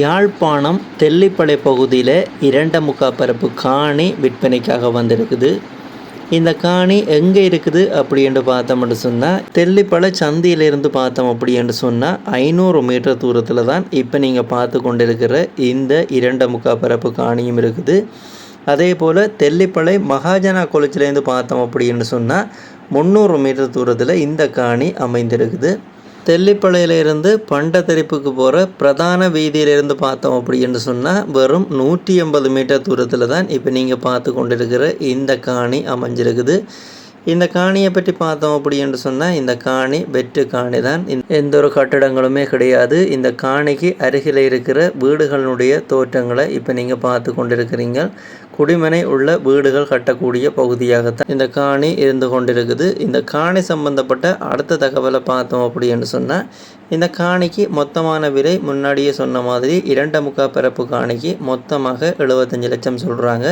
யாழ்ப்பாணம் தெல்லிப்பளை பகுதியில் இரண்ட முக்காப்பரப்பு காணி விற்பனைக்காக வந்திருக்குது. இந்த காணி எங்கே இருக்குது அப்படின்னு பார்த்தோம்னு சொன்னால் தெல்லிப்பளை சந்தியிலிருந்து பார்த்தோம் அப்படின்னு சொன்னால் ஐநூறு மீட்டர் தூரத்தில் தான் இப்போ நீங்கள் பார்த்து கொண்டிருக்கிற இந்த இரண்ட முக்கா பரப்பு காணியும் இருக்குது. அதே போல் தெல்லிப்பளை மகாஜனா குளச்சிலேருந்து பார்த்தோம் அப்படின்னு சொன்னால் முந்நூறு மீட்டர் தூரத்தில் இந்த காணி அமைந்திருக்குது. தெல்லிப்பளையிலிருந்து பண்டத்தெரிப்புக்கு போகிற பிரதான வீதியிலிருந்து பார்த்தோம் அப்படின்னு சொன்னால் வெறும் நூற்றி எண்பது மீட்டர் தூரத்தில் தான் இப்போ நீங்கள் பார்த்து கொண்டிருக்கிற இந்த காணி அமைஞ்சிருக்குது. இந்த காணியை பற்றி பார்த்தோம் அப்படின்னு சொன்னால் இந்த காணி வெற்று காணி தான். எந்த ஒரு கட்டடங்களுமே கிடையாது. இந்த காணிக்கு அருகில் இருக்கிற வீடுகளுடைய தோற்றங்களை இப்போ நீங்கள் பார்த்து கொண்டிருக்கிறீங்க. குடிமனை உள்ள வீடுகள் கட்டக்கூடிய பகுதியாகத்தான் இந்த காணி இருந்து கொண்டிருக்குது. இந்த காணி சம்பந்தப்பட்ட அடுத்த தகவலை பார்த்தோம் அப்படின்னு சொன்னால் இந்த காணிக்கு மொத்தமான விலை முன்னாடியே சொன்ன மாதிரி இரண்டு முக்கா பிறப்பு காணிக்கு மொத்தமாக எழுபத்தஞ்சு லட்சம் சொல்கிறாங்க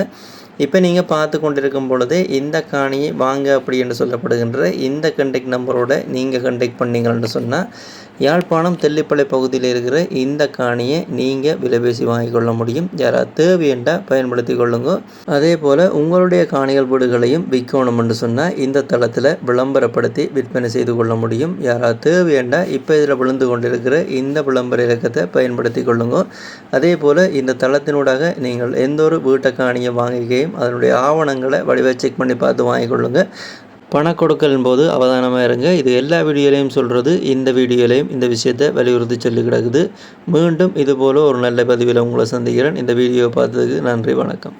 இப்போ நீங்கள் பார்த்து கொண்டிருக்கும் பொழுது இந்த காணியை வாங்க அப்படி என்று சொல்லப்படுகின்ற இந்த கண்டெக்ட் நம்பரோட நீங்கள் கண்டெக்ட் பண்ணீங்கன்னு சொன்னால் யாழ்ப்பாணம் தெல்லிப்பளை பகுதியில் இருக்கிற இந்த காணியை நீங்கள் விலைபேசி வாங்கி கொள்ள முடியும். யாராவது தேவையண்டா பயன்படுத்தி கொள்ளுங்க. அதே போல் உங்களுடைய காணிகள் வீடுகளையும் விற்கணும் என்று சொன்னால் இந்த தளத்தில் விளம்பரப்படுத்தி விற்பனை செய்து கொள்ள முடியும். யாராவது தேவையண்டா இப்போ இதில் விழுந்து கொண்டிருக்கிற இந்த விளம்பர இலக்கத்தை பயன்படுத்தி கொள்ளுங்க. அதே போல் இந்த தளத்தினூடாக நீங்கள் எந்த ஒரு வீட்டை காணியை வாங்கிக்கையும் அதனுடைய ஆவணங்களை வடிவ செக் பண்ணி பார்த்து வாங்கிக்கொள்ளுங்க பண கொடுக்கலின் போது அவதானமாக இருங்க. இது எல்லா வீடியோலையும் சொல்கிறது இந்த வீடியோலையும் இந்த விஷயத்தை வலியுறுத்தி சொல்லி கிடக்குது. மீண்டும் இதுபோல் ஒரு நல்ல பதிவில் உங்களை சந்திக்கிறேன். இந்த வீடியோவை பார்த்ததுக்கு நன்றி வணக்கம்.